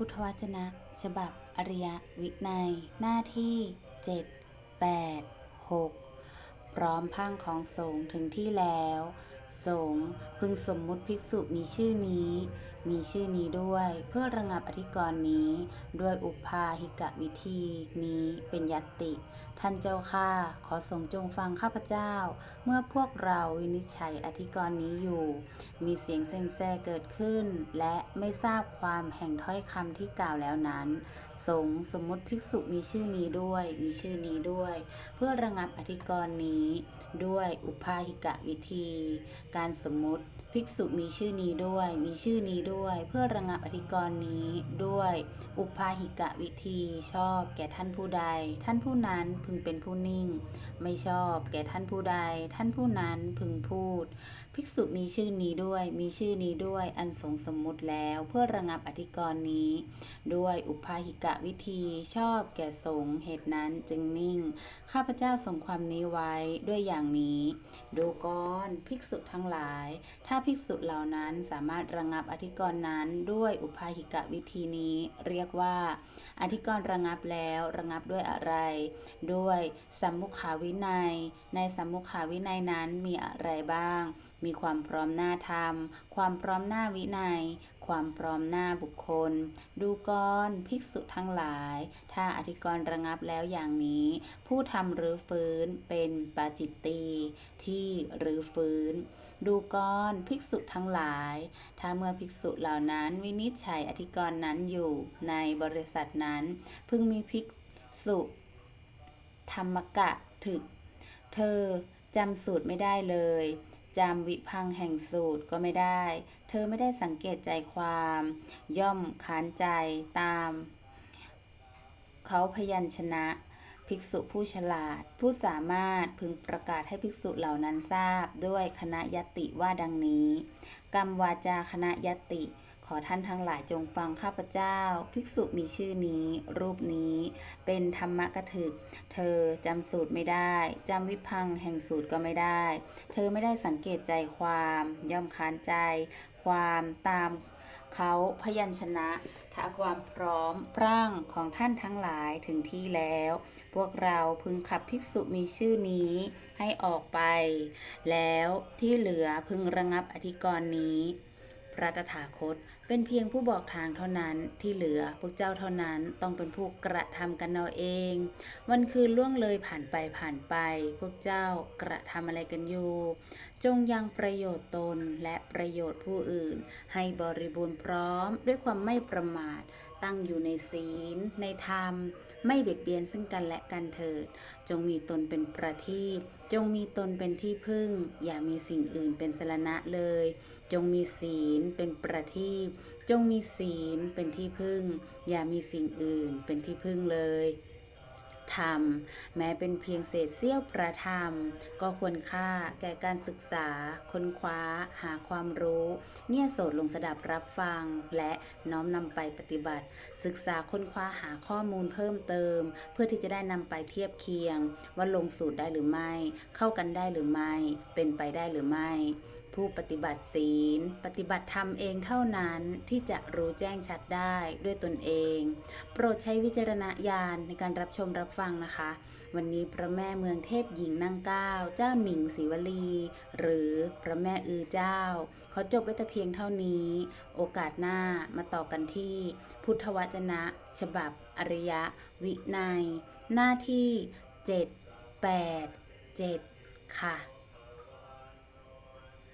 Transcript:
พุทธวจนะ ฉบับอริยวินัยหน้าที่ 7 8 6 พร้อมพังของสงถึงที่แล้ว สงพึงสมมุติภิกษุมีชื่อนี้ มีชื่อนี้ด้วยเพื่อระงับอธิกรณ์นี้ ด้วยอุปาหิกะวิธีนี้เป็นยัตติ ท่านเจ้าข้าขอสงจงฟังข้าพเจ้า เมื่อพวกเราวินิจฉัยอธิกรณ์นี้อยู่ มีเสียงเซ็งแซ่เกิดขึ้น และไม่ทราบความแห่งถ้อยคำที่กล่าวแล้วนั้น สงสมมติภิกษุมีชื่อนี้ด้วย มีชื่อนี้ด้วย เพื่อระงับอธิกรณ์นี้ ด้วยอุปาหิกะวิธี การสมมติภิกษุมีชื่อนี้ด้วย มีชื่อนี้ด้วย เพื่อระงับอธิกรณ์นี้ด้วย อุปาหิกะวิธี ชอบแก่ท่านผู้ใด ท่านผู้นั้นพึงเป็นผู้นิ่ง ไม่ชอบแก่ท่านผู้ใด ท่านผู้นั้นพึงพูด ภิกษุมีชื่อนี้ด้วย มีชื่อนี้ด้วย อันสงสมมุติแล้วเพื่อระงับอธิกรณ์นี้ ด้วยอุปาหิกวิธีชอบแก่สงเหตุนั้นจึงนิ่ง ข้าพเจ้าส่งความนี้ไว้ด้วยอย่างนี้ ดูก่อนภิกษุทั้งหลาย ถ้าภิกษุเหล่านั้นสามารถระงับอธิกรณ์นั้น ด้วยอุปาหิกวิธีนี้ เรียกว่า อธิกรณ์ระงับแล้วระงับด้วยอะไร ด้วยสัมมุขาวินัย ในสัมมุขาวินัยนั้นมีอะไรบ้าง มีความพร้อมหน้าธรรม ความพร้อมหน้าวินัย ความพร้อมหน้าบุคคล ดูก่อนภิกษุทั้งหลาย ถ้าอธิกรณ์ระงับแล้วอย่างนี้ ผู้ทำหรือฟื้นเป็นปาจิตตีที่หรือฟื้น ดูก่อนภิกษุทั้งหลาย ถ้าเมื่อภิกษุเหล่านั้นวินิจฉัยอธิกรณ์นั้นอยู่ในบริษัทนั้น พึงมีภิกษุธรรมกะถึก เธอจำสูตรไม่ได้เลย จำวิพังแห่งสูตรก็ไม่ได้ เธอไม่ได้สังเกตใจความ ย่อมขานใจตาม เขาพยัญชนะ ภิกษุผู้ฉลาด ผู้สามารถพึงประกาศให้ภิกษุเหล่านั้นทราบด้วยคณะยติว่าดังนี้ กรรมวาจาคณะยติ ขอท่านทั้งหลายจงฟังข้าพเจ้า ภิกษุมีชื่อนี้ รูปนี้ เป็นธรรมกถึก เธอจำสูตรไม่ได้ จำวิพังแห่งสูตรก็ไม่ได้ เธอไม่ได้สังเกตใจความ ย่อมค้านใจ ความตาม เขาพยัญชนะถ้าความพร้อมปร่างของท่านทั้งหลายถึงที่แล้ว พวกเราพึงขับภิกษุมีชื่อนี้ให้ออกไป แล้วที่เหลือพึงระงับอธิกรณ์นี้ พระตถาคต เป็นเพียงผู้บอกทางเท่านั้นที่เหลือพวกเจ้าเท่านั้นต้องเป็นผู้กระทำกันเอาเอง วันคืนล่วงเลยผ่านไปผ่านไป พวกเจ้ากระทำอะไรกันอยู่ จงยังประโยชน์ตนและประโยชน์ผู้อื่น ให้บริบูรณ์พร้อมด้วยความไม่ประมาทตั้งอยู่ในศีล ในธรรม ไม่เบียดเบียนซึ่งกันและกันเถิด จงมีตนเป็นประทีปจงมีตนเป็นที่พึ่ง อย่ามีสิ่งอื่นเป็นสรณะเลย จงมีศีลเป็นประทีปจงมีศีลเป็นที่พึ่ง อย่ามีสิ่งอื่นเป็นที่พึ่งเลยธรรม แม้เป็นเพียงเศษเสี้ยวประธรรม ก็ควรค่าแก่การศึกษา ค้นคว้า หาความรู้ เนี่ยโสดลงสดับรับฟัง และน้อมนำไปปฏิบัติ ศึกษาค้นคว้าหาข้อมูลเพิ่มเติม เพื่อที่จะได้นำไปเทียบเคียง ว่าลงสูตรได้หรือไม่ เข้ากันได้หรือไม่ เป็นไปได้หรือไม่ ผู้ปฏิบัติศีล ปฏิบัติธรรมเองเท่านั้นที่จะรู้แจ้งชัดได้ด้วยตนเอง โปรดใช้วิจารณญาณในการรับชมรับฟังนะคะ วันนี้พระแม่เมืองเทพหญิงนางเก้า เจ้าหนิงศรีวลี หรือพระแม่อือเจ้า ขอจบไว้แต่เพียงเท่านี้ โอกาสหน้ามาต่อกันที่ พุทธวจนะ ฉบับอริยวินัย หน้าที่ 7 8 7 ค่ะ